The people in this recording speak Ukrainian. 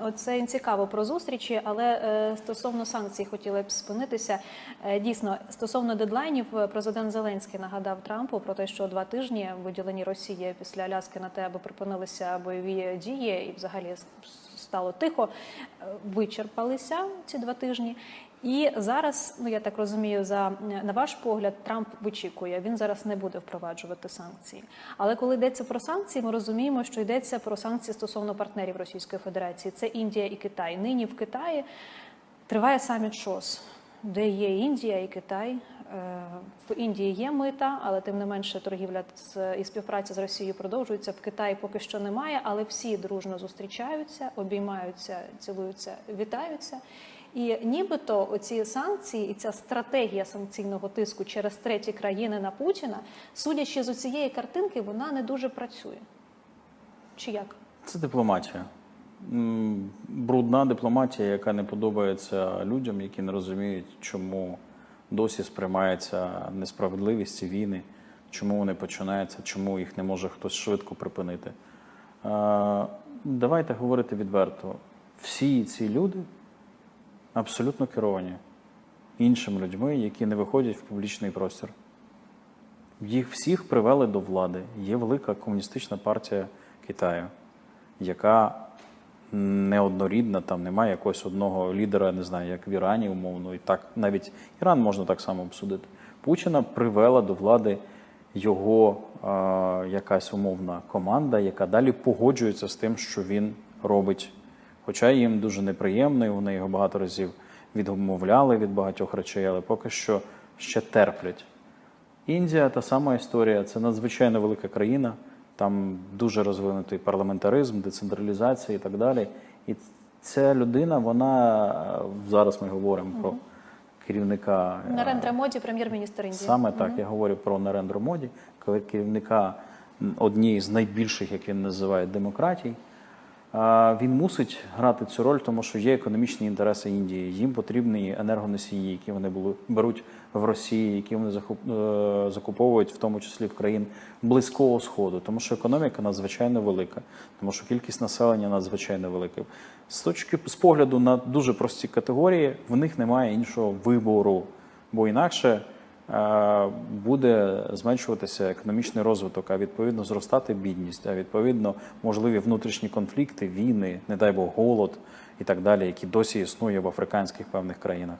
Оце цікаво про зустрічі, але е, стосовно санкцій хотіла б спинитися. Е, дійсно, стосовно дедлайнів, е, президент Зеленський нагадав Трампу про те, що два тижні виділені Росії після Аляски на те, аби припинилися бойові дії, і взагалі стало тихо. е, Вичерпалися ці два тижні. І зараз, ну я так розумію, за на ваш погляд, Трамп вичікує. Він зараз не буде впроваджувати санкції. Але коли йдеться про санкції, ми розуміємо, що йдеться про санкції стосовно партнерів Російської Федерації. Це Індія і Китай. Нині в Китаї триває саміт ШОС, де є Індія і Китай. Е, В Індії є мита, але тим не менше торгівля з- і співпраця з Росією продовжується. В Китаї поки що немає, але всі дружно зустрічаються, обіймаються, цілуються, вітаються. І нібито оці санкції і ця стратегія санкційного тиску через треті країни на Путіна, судячи з цієї картинки, вона не дуже працює. Чи як? Це дипломатія. Брудна дипломатія, яка не подобається людям, які не розуміють, чому досі сприймається несправедливість війни, чому вони починаються, чому їх не може хтось швидко припинити. Е, Давайте говорити відверто. Всі ці люди абсолютно керовані іншими людьми, які не виходять в публічний простір. Їх всіх привели до влади. Є велика комуністична партія Китаю, яка неоднорідна, там немає якогось одного лідера, не знаю, як в Ірані, умовно, і так навіть Іран можна так само обсудити. Путіна привела до влади його е, якась умовна команда, яка далі погоджується з тим, що він робить. Хоча їм дуже неприємно, і вони його багато разів відмовляли від багатьох речей, але поки що ще терплять. Індія та сама історія. Це надзвичайно велика країна. Там дуже розвинутий парламентаризм, децентралізація і так далі. І ця людина, вона е, зараз ми говоримо про керівника е, Нарендра Моді, прем'єр-міністр Індії. Саме так я говорю про Нарендра Моді, керівника однієї з найбільших, як він називає, демократій. Він мусить грати цю роль, тому що є економічні інтереси Індії. Їм потрібні енергоносії, які вони були беруть в Росії, які вони е, закуповують, в тому числі в країн близького сходу, тому що економіка надзвичайно велика, тому що кількість населення надзвичайно велика. З точки з погляду на дуже прості категорії, в них немає іншого вибору, бо інакше буде зменшуватися економічний розвиток, а відповідно зростати бідність, а відповідно можливі внутрішні конфлікти, війни, не дай Бог, голод і так далі, які досі існує в африканських певних країнах.